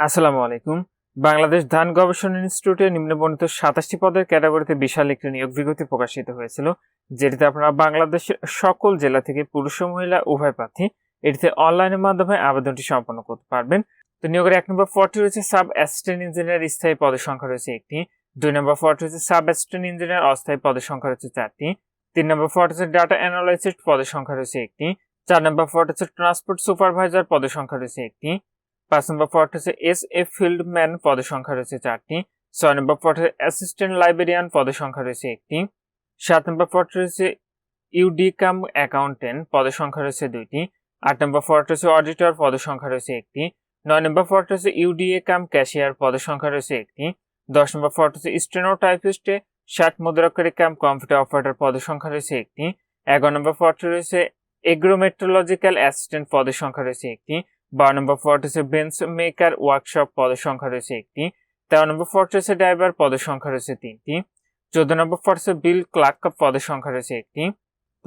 আসসালামু আলাইকুম। বাংলাদেশ ধান গবেষণা ইনস্টিটিউটে নিম্নবর্ণিত সাতাশটি পদের ক্যাটাগরিতে বিশাল একটি নিয়োগ বিজ্ঞপ্তি প্রকাশিত হয়েছিল, যেটিতে আপনারা বাংলাদেশের সকল জেলা থেকে পুরুষ ও মহিলা উভয় প্রার্থী এটিতে অনলাইনের মাধ্যমে আবেদনটি সম্পন্ন করতে পারবেন। তো নিয়োগের এক নম্বর ফর্টি রয়েছে সাব অ্যাসিস্ট্যান্ট ইঞ্জিনিয়ার, স্থায়ী পদের সংখ্যা রয়েছে একটি। দুই নম্বর ফর্টি রয়েছে সাব অ্যাসিস্ট্যান্ট ইঞ্জিনিয়ার, অস্থায়ী পদের সংখ্যা রয়েছে চারটি। তিন নম্বর ফর্টি হচ্ছে ডাটা অ্যানালাইসিস্ট, পদের সংখ্যা রয়েছে একটি। চার নম্বর ফর্টি হচ্ছে ট্রান্সপোর্ট সুপারভাইজার, পদের সংখ্যা রয়েছে একটি। পাঁচ নম্বর পদ হচ্ছে এস এ ফিল্ডম্যান পদের সংখ্যা রয়েছে চারটি। ছয় নম্বর পদ অ্যাসিস্ট্যান্ট লাইব্রেরিয়ান পদের সংখ্যা রয়েছে একটি। সাত নম্বর পদ রয়েছে ইউডিকাম অ্যাকাউন্টেন্ট পদের সংখ্যা রয়েছে দুইটি। আট নম্বর পদ হচ্ছে অডিটর পদের সংখ্যা রয়েছে একটি। নয় নম্বর পদ হচ্ছে ইউডিএ কাম ক্যাশিয়ার পদের সংখ্যা রয়েছে একটি। দশ নম্বর পদ হচ্ছে স্টেনোটাইপিস্টে ষাট মুদ্রাক্ষরী কাম কম্পিউটার অপারেটর পদের সংখ্যা রয়েছে একটি। এগারো নম্বর পদটি রয়েছে এগ্রোমেট্রোলজিক্যাল অ্যাসিস্ট্যান্ট পদের সংখ্যা রয়েছে একটি। বারো নম্বর ফর্ট হচ্ছে বেঞ্চ মেকার ওয়ার্কশপ পদের সংখ্যা রয়েছে একটি। তেরো নম্বর ফর্ট হচ্ছে ড্রাইভার পদের সংখ্যা রয়েছে তিনটি। চোদ্দ নম্বর ফর্ট হচ্ছে বিল ক্লার্ক পদের সংখ্যা রয়েছে একটি।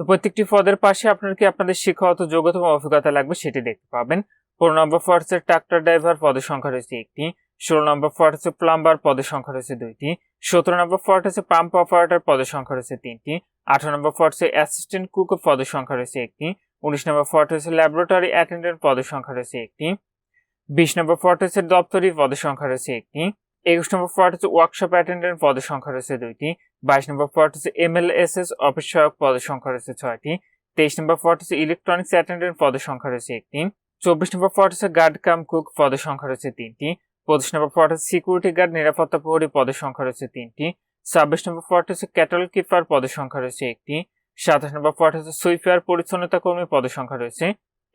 তো প্রত্যেকটি পদের পাশে আপনার কি আপনাদের শিক্ষাগত যোগ্যতা বা অভিজ্ঞতা লাগবে সেটি দেখতে পাবেন। পনেরো নম্বর হচ্ছে ট্রাক্টর ড্রাইভার পদের সংখ্যা রয়েছে একটি। ষোলো নম্বর ফর্ট হচ্ছে প্লাম্বার পদের সংখ্যা রয়েছে দুইটি। সতেরো নম্বর ফর্ট হচ্ছে পাম্প অপারেটর পদের সংখ্যা রয়েছে তিনটি। আঠারো নম্বর ফর্ট হচ্ছে অ্যাসিস্ট্যান্ট কুক পদের সংখ্যা রয়েছে একটি। উনিশ নম্বর ফর্ট হচ্ছে ল্যাবরেটরি অ্যাটেন্ডেন্ট পদের সংখ্যা রয়েছে একটি। বিশ নম্বর ফর্ট হচ্ছে দপ্তরি পদের সংখ্যা রয়েছে একটি। একুশ নম্বর ফর্ট হচ্ছে ওয়ার্কশপ অ্যাটেন্ডেন্ট পদের সংখ্যা রয়েছে দুইটি। বাইশ নম্বর ফর্ট হচ্ছে এমএলএসএস অফিস সহায়ক পদের সংখ্যা রয়েছে ছয়টি। তেইশ নম্বর ফর্ট হচ্ছে ইলেকট্রনিক্স অ্যাটেন্ডেন্ট পদের সংখ্যা রয়েছে একটি। চব্বিশ নম্বর ফর্ট হচ্ছে গার্ড কাম কুক পদের সংখ্যা রয়েছে তিনটি। পঁচিশ নম্বর ফর্ট হচ্ছে সিকিউরিটি গার্ড নিরাপত্তা প্রহরী পদের সংখ্যা রয়েছে তিনটি। ছাব্বিশ নম্বর ফর্ট হচ্ছে ক্যাটল কিপার পদের সংখ্যা রয়েছে একটি। সাতাশ নম্বর পদ হচ্ছে সুইফার পরিচ্ছন্নতা কর্মী পদের সংখ্যা রয়েছে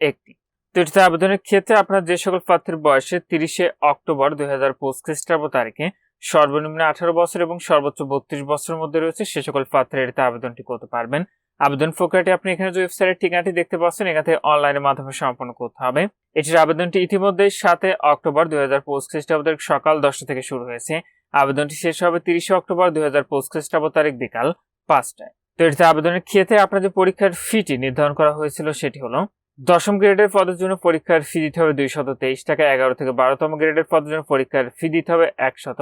একটি। তো এটিতে আবেদনের ক্ষেত্রে আপনার যে সকল প্রার্থীর বয়সে তিরিশে অক্টোবর দুই হাজার পঁচিশ খ্রিস্টাব্দ তারিখে সর্বনিম্ন আঠারো বছর এবং সর্বোচ্চ বত্রিশ বছরের মধ্যে রয়েছে সে সকল প্রার্থীরা এটিতে আবেদনটি করতে পারবেন। আবেদন প্রক্রিয়াটি আপনি এখানে যে ওয়েবসাইটের ঠিকানাটি দেখতে পাচ্ছেন, এখান অনলাইনের মাধ্যমে সম্পন্ন করতে হবে। এটির আবেদনটি ইতিমধ্যে সাতে অক্টোবর দুই হাজার পঁচিশ খ্রিস্টাব্দের সকাল দশটা থেকে শুরু হয়েছে। আবেদনটি শেষ হবে তিরিশে অক্টোবর দুই হাজার পঁচিশ খ্রিস্টাব্দ তারিখ বিকাল পাঁচটায়। তো এটিতে আবেদনের ক্ষেত্রে আপনার যে পরীক্ষার ফিটি নির্ধারণ করা হয়েছিল সেটি হলো দশম গ্রেডের পদের জন্য পরীক্ষার ফি দিতে হবে দুইশত তেইশ টাকা, এগারো থেকে বারোতম গ্রেডের পদের জন্য পরীক্ষার ফি দিতে হবে একশত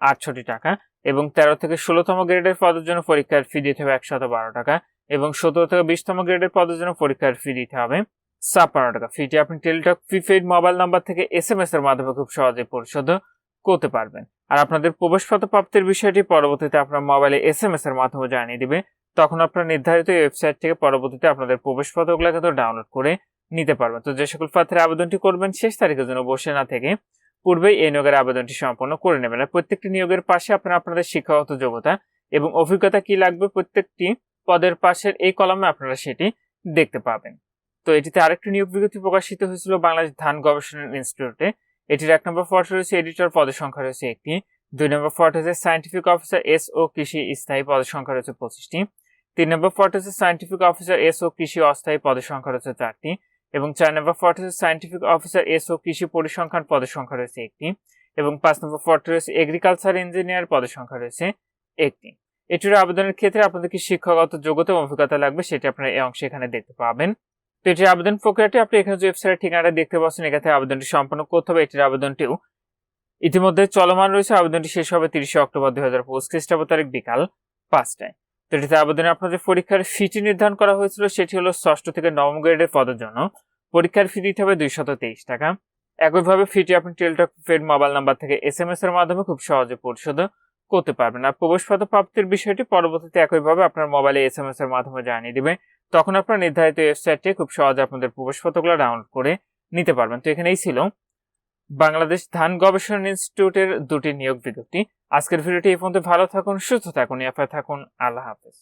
আটষট্টি টাকা এবং তেরো থেকে ষোলোতম গ্রেডের পদের জন্য পরীক্ষার ফি দিতে হবে একশত বারো টাকা এবং সতেরো থেকে বিশতম গ্রেডের পদের জন্য পরীক্ষার ফি দিতে হবে ছাপ্পান্ন টাকা। ফিটি আপনি টেলিটক প্রিপেইড মোবাইল নাম্বার থেকে এস এম এস এর মাধ্যমে খুব সহজে পরিশোধ করতে পারবেন। আর আপনাদের প্রবেশপত্র প্রাপ্তির বিষয়টি পরবর্তীতে আপনার মোবাইলে এস এম এস এর মাধ্যমে জানিয়ে দিবে। তখন আপনারা নির্ধারিত ওয়েবসাইট থেকে পরবর্তীতে আপনাদের প্রবেশ প্রবেশপত্রগুলো কিন্তু ডাউনলোড করে নিতে পারবেন। তো যে সকল প্রার্থীরা আবেদনটি করবেন, শেষ তারিখের জন্য বসে না থেকে পূর্বেই এই নিয়োগের আবেদনটি সম্পন্ন করে নেবেন। আর প্রত্যেকটি নিয়োগের পাশে আপনারা আপনাদের শিক্ষাগত যোগ্যতা এবং অভিজ্ঞতা কি লাগবে প্রত্যেকটি পদের পাশের এই কলমে আপনারা সেটি দেখতে পাবেন। তো এটিতে আরেকটি নিয়োগ বিজ্ঞপ্তি প্রকাশিত হয়েছিল বাংলাদেশ ধান গবেষণা ইনস্টিটিউটে। এটির এক নম্বর ফটো রয়েছে এডিটর পদের সংখ্যা রয়েছে একটি। দুই নম্বর ফটো হচ্ছে সায়েন্টিফিক অফিসার এস ও কৃষি স্থায়ী পদের সংখ্যা রয়েছে পঁচিশটি। তিন নম্বর ফটো হচ্ছে সায়েন্টিফিক অফিসার এস ও কৃষি অস্থায়ী পদের সংখ্যা রয়েছে চারটি এবং চার নম্বর ফটো হচ্ছে সায়েন্টিফিক অফিসার এস ও কৃষি পরিসংখ্যান পদের সংখ্যা রয়েছে একটি এবং পাঁচ নম্বর ফটো রয়েছে এগ্রিকালচার ইঞ্জিনিয়ার পদের সংখ্যা রয়েছে একটি। এটির আবেদনের ক্ষেত্রে আপনাদের কি শিক্ষাগত যোগ্যতা এবং অভিজ্ঞতা লাগবে, সেটি আপনারা এই অংশে এখানে দেখতে পাবেন। তো এটির আবেদন প্রক্রিয়াটি, আপনি এখানে যে ওয়েবসাইটের ঠিকানাটা দেখতে পাচ্ছেন এখান আবেদনটি সম্পন্ন করতে হবে। এটির আবেদনটিও ইতিমধ্যে চলমান রয়েছে। আবেদনটি শেষ হবে তিরিশে অক্টোবর দুই হাজার পঁচিশ খ্রিস্টাব্দ তারিখ বিকাল পাঁচটায়। তো এটিতে আবেদনে আপনাদের পরীক্ষার ফিটি নির্ধারণ করা হয়েছিল, সেটি হলো ষষ্ঠ থেকে নবম গ্রেডের পদের জন্য। পরীক্ষার ফি দিতে হবে দুইশত তেইশ টাকা। একইভাবে ফিটি আপনি টেলটক ফেড মোবাইল নাম্বার থেকে এস এম এস এর মাধ্যমে খুব সহজে পরিশোধ করতে পারবেন। আর প্রবেশপত্র প্রাপ্তির বিষয়টি পরবর্তীতে একইভাবে আপনার মোবাইলে এস এম এস এর মাধ্যমে জানিয়ে দিবে। তখন আপনার নির্ধারিত ওয়েবসাইটে খুব সহজে আপনাদের প্রবেশপত্রগুলো ডাউনলোড করে নিতে পারবেন। তো এখানেই ছিল। বাংলাদেশ ধান গবেষণা ইনস্টিটিউটের দুটি নিয়োগ বিজ্ঞপ্তি। আজকের ভিডিওটি এই পর্যন্ত। ভালো থাকুন, সুস্থ থাকুন এফআই থাকুন। আল্লাহ হাফেজ।